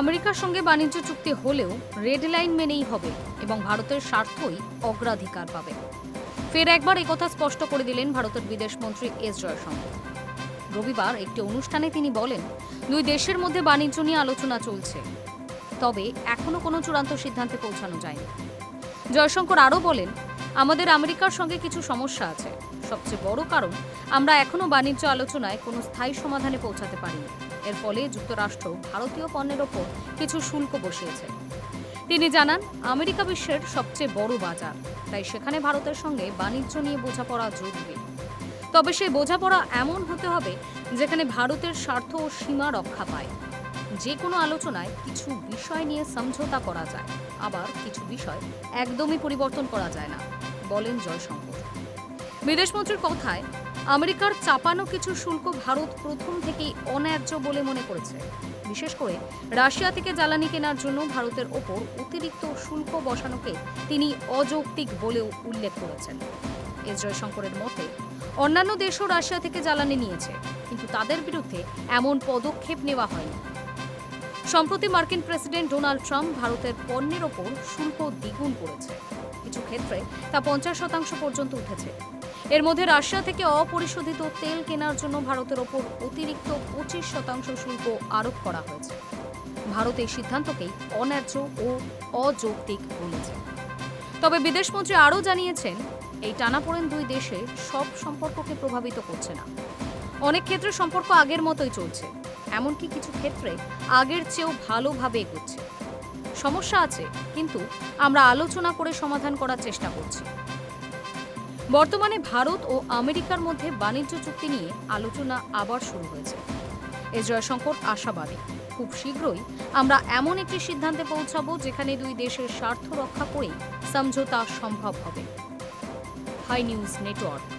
আমেরিকার সঙ্গে বাণিজ্য চুক্তি হলেও রেড লাইন মেনেই হবে এবং ভারতের স্বার্থই অগ্রাধিকার পাবে। ফের একবার একথা স্পষ্ট করে দিলেন ভারতের বিদেশমন্ত্রী এস জয়শঙ্কর। রবিবার একটি অনুষ্ঠানে তিনি বলেন, দুই দেশের মধ্যে বাণিজ্য নিয়ে আলোচনা চলছে, তবে এখনও কোনো চূড়ান্ত সিদ্ধান্তে পৌঁছানো যায়নি। জয়শঙ্কর আরও বলেন, আমাদের আমেরিকার সঙ্গে কিছু সমস্যা আছে। সবচেয়ে বড় কারণ, আমরা এখনও বাণিজ্য আলোচনায় কোনো স্থায়ী সমাধানে পৌঁছাতে পারিনি। এর ফলে যুক্তরাষ্ট্র ভারতীয় পণ্যের ওপর কিছু শুল্ক বসিয়েছে। তিনি জানান, আমেরিকা বিশ্বের সবচেয়ে বড় বাজার, তাই সেখানে ভারতের সঙ্গে বাণিজ্য নিয়ে বোঝাপড়া জরুরি। তবে সেই বোঝাপড়া এমন হতে হবে, যেখানে ভারতের স্বার্থ ও সীমা রক্ষা পায়। যে কোনো আলোচনায় কিছু বিষয় নিয়ে সমঝোতা করা যায়, আবার কিছু বিষয় একদমই পরিবর্তন করা যায় না, বলেন জয়শঙ্কর। বিদেশমন্ত্রীর কথায়, আমেরিকার চাপানো কিছু শুল্ক ভারত প্রথম থেকেই অন্যায্য বলে মনে করেছে। বিশেষ করে, রাশিয়া থেকে জ্বালানি কেনার জন্য ভারতের ওপর অতিরিক্ত শুল্ক বসানোকে তিনি অযৌক্তিক বলেও উল্লেখ করেছেন। এস জয়শঙ্করের মতে, অন্যান্য দেশও রাশিয়া থেকে জ্বালানি নিয়েছে, কিন্তু তাদের বিরুদ্ধে এমন পদক্ষেপ নেওয়া হয়নি। সম্প্রতি মার্কিন প্রেসিডেন্ট ডোনাল্ড ট্রাম্প ভারতের পণ্যের ওপর শুল্ক দ্বিগুণ করেছে। কিছু ক্ষেত্রে তা পঞ্চাশ শতাংশ পর্যন্ত উঠেছে। এর মধ্যে রাশিয়া থেকে অপরিশোধিত তেল কেনার জন্য ভারতের ওপর অতিরিক্ত পঁচিশ শতাংশ শুল্ক আরোপ করা হয়েছে। ভারত এই সিদ্ধান্তকেই অন্যায্য ও অযৌক্তিক বলেছে। তবে বিদেশমন্ত্রী আরও জানিয়েছেন, এই টানাপোড়েন দুই দেশে সব সম্পর্ককে প্রভাবিত করছে না। অনেক ক্ষেত্রে সম্পর্ক আগের মতোই চলছে। এমনকি কিছু ক্ষেত্রে আগের চেয়েও ভালোভাবে এগোচ্ছে। সমস্যা আছে, কিন্তু আমরা আলোচনা করে সমাধান করার চেষ্টা করছি। বর্তমানে ভারত ও আমেরিকার মধ্যে বাণিজ্য চুক্তি নিয়ে আলোচনা আবার শুরু হয়েছে। এস জয়শঙ্কর আশাবাদী। খুব শীঘ্রই আমরা এমন একটি সিদ্ধান্তে পৌঁছাবো যেখানে দুই দেশের স্বার্থ রক্ষা করেই সমঝোতা সম্ভব হবে। High news network.